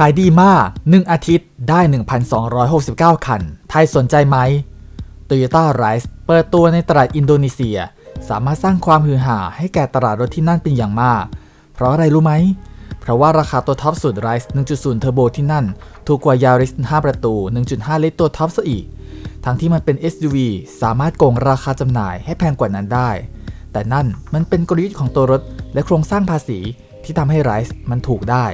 ขายดีมาก 1 อาทิตย์ได้ 1,269 คัน ไทยสนใจไหม Toyota Rise เปิดตัวในตลาดอินโดนีเซีย สามารถสร้างความฮือฮาให้แก่ตลาดรถที่นั่นเป็นอย่างมาก เพราะอะไรรู้ไหม เพราะว่าราคาตัวท็อปสุด Rise 1.0 Turbo ที่นั่น ถูกกว่า Yaris 5 ประตู 1.5 ลิตรตัวท็อปซะอีก ทั้งที่มันเป็น SUV สามารถโกงราคาจำหน่ายให้แพงกว่านั้นได้ แต่นั่นมันเป็นกลยุทธ์ของตัวรถและโครงสร้างภาษีที่ทำให้ Rise มันถูกได้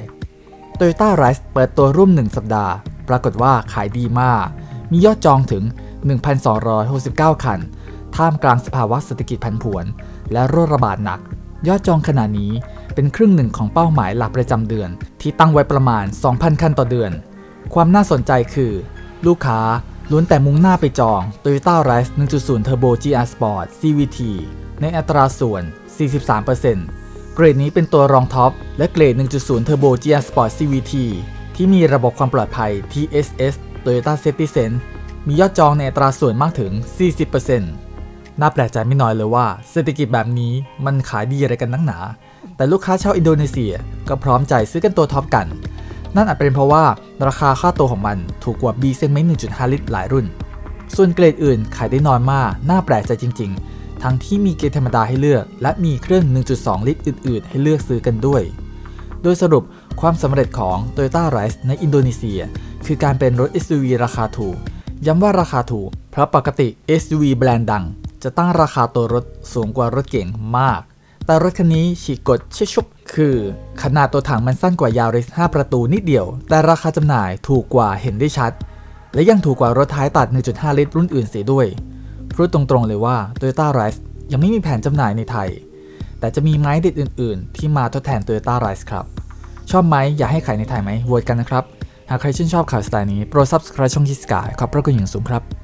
Toyota Rise เปิดตัวร่วม 1 สัปดาห์ ปรากฏว่าขายดีมาก มียอดจองถึง 1,269 คัน ท่ามกลางสภาวะเศรษฐกิจผันผวน และโรคระบาดหนัก ยอดจองขณะนี้เป็นครึ่งหนึ่งของเป้าหมายหลักประจำเดือน ที่ตั้งไว้ประมาณ 2,000 คันต่อเดือน ความน่าสนใจคือ ลูกค้าล้วนแต่มุ่งหน้าไปจอง Toyota Rise 1.0 Turbo GR Sport CVT ในอัตราส่วน 43% เกรดนี้เป็นตัวรองท็อป และเกรด 1.0 Turbo GR Sport CVT ที่มีระบบความปลอดภัย TSS Toyota Safety Sense มียอดจองในอัตราส่วนมากถึง 40%น่าแปลกใจไม่น้อยเลยว่า เศรษฐกิจแบบนี้มันขายดีอะไรกันนักหนา แต่ลูกค้าชาวอินโดนีเซียก็พร้อมใจซื้อกันตัวท็อปกัน นั่นอาจเป็นเพราะว่าราคาค่าตัวของมันถูกกว่า B Segment 1.5 ลิตรหลายรุ่น ส่วนเกรดอื่นขายได้น้อยมาก น่าแปลกใจจริง ๆ ทั้งที่มีเกรดธรรมดาให้เลือก และมีเครื่อง 1.2 ลิตรอื่น ๆ ให้เลือกซื้อกันด้วย โดยสรุปความสำเร็จของ Toyota Rise ในอินโดนีเซีย คือการเป็นรถ SUV ราคาถูก ย้ำว่าราคาถูก เพราะปกติ SUV แบรนด์ดัง จะตั้งราคาตัวรถสูงกว่ารถเก๋งมาก แต่รถคันนี้ฉีกกฎเชยชุบคือ ขนาดตัวถังมันสั้นกว่า Yaris 5ประตูนิดเดียว แต่ราคาจำหน่ายถูกกว่าเห็นได้ชัด และยังถูกกว่ารถท้ายตัด 1.5 ลิตรรุ่นอื่นเสียด้วย พูดตรงๆเลยว่า Toyota Rise ยังไม่มีแผนจำหน่ายในไทย แต่จะมีไม้เด็ดอื่นๆ ที่มาทดแทน Toyota Rise ครับ ชอบไหมอยากให้ขายในไทยไหมโหวตกันนะครับ หากใครชื่นชอบข่าวสไตล์นี้โปรด subscribe ช่องชิสกายขอบพระคุณอย่างสูงครับ